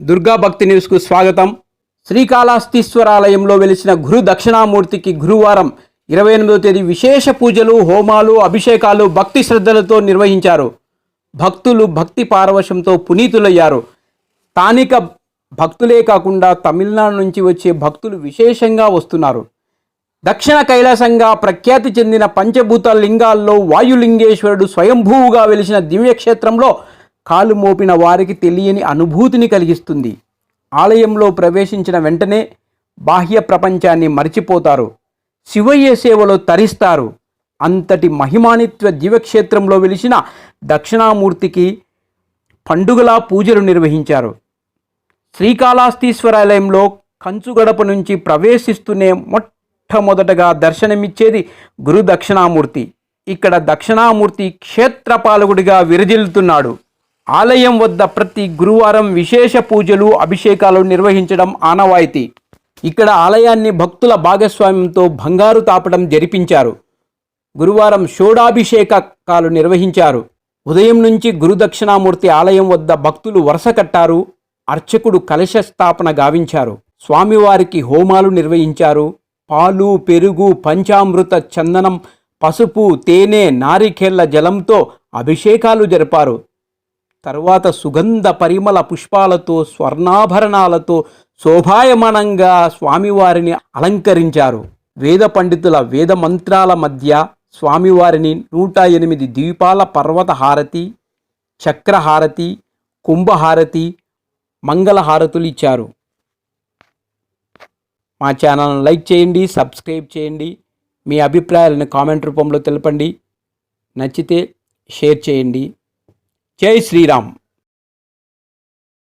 దుర్గా భక్తి న్యూస్కు స్వాగతం. శ్రీకాళహస్తీశ్వరాలయంలో వెలిసిన గురు దక్షిణామూర్తికి గురువారం ఇరవై ఎనిమిదో తేదీ విశేష పూజలు హోమాలు అభిషేకాలు భక్తి శ్రద్ధలతో నిర్వహించారు. భక్తులు భక్తి పారవశంతో పునీతులయ్యారు. స్థానిక భక్తులే కాకుండా తమిళనాడు నుంచి వచ్చే భక్తులు విశేషంగా వస్తున్నారు. దక్షిణ కైలాసంగా ప్రఖ్యాతి చెందిన పంచభూత లింగాల్లో వాయులింగేశ్వరుడు స్వయంభూవుగా వెలిసిన దివ్యక్షేత్రంలో కాలు మోపిన వారికి తెలియని అనుభూతిని కలిగిస్తుంది. ఆలయంలో ప్రవేశించిన వెంటనే బాహ్య ప్రపంచాన్ని మరిచిపోతారు. శివయ్య సేవలో తరిస్తారు. అంతటి మహిమానిత్వ జీవక్షేత్రంలో వెలిసిన దక్షిణామూర్తికి పండుగలా పూజలు నిర్వహించారు. శ్రీకాళహస్తీశ్వరాలయంలో కంచుగడప నుంచి ప్రవేశిస్తూనే మొట్టమొదటగా దర్శనమిచ్చేది గురు దక్షిణామూర్తి. ఇక్కడ దక్షిణామూర్తి క్షేత్రపాలకుడిగా విరజిల్లుతున్నాడు. ఆలయం వద్ద ప్రతి గురువారం విశేష పూజలు అభిషేకాలు నిర్వహించడం ఆనవాయితీ. ఇక్కడ ఆలయాన్ని భక్తుల భాగస్వామ్యంతో బంగారు తాపడం జరిపించారు. గురువారం షోడాభిషేకాలు నిర్వహించారు. ఉదయం నుంచి గురు దక్షిణామూర్తి ఆలయం వద్ద భక్తులు వరుస కట్టారు. అర్చకుడు కలశ స్థాపన గావించారు. స్వామివారికి హోమాలు నిర్వహించారు. పాలు పెరుగు పంచామృత చందనం పసుపు తేనె నారికేళ్ళ జలంతో అభిషేకాలు జరిపారు. తరువాత సుగంధ పరిమళ పుష్పాలతో స్వర్ణాభరణాలతో శోభాయమానంగా స్వామివారిని అలంకరించారు. వేద పండితుల వేద మంత్రాల మధ్య స్వామివారిని నూట ఎనిమిది ద్వీపాల పర్వత హారతి చక్రహారతి కుంభహారతి మంగళహారతులు ఇచ్చారు. మా ఛానల్ను లైక్ చేయండి సబ్స్క్రైబ్ చేయండి. మీ అభిప్రాయాలను కామెంట్ రూపంలో తెలపండి. నచ్చితే షేర్ చేయండి. జై శ్రీరామ్.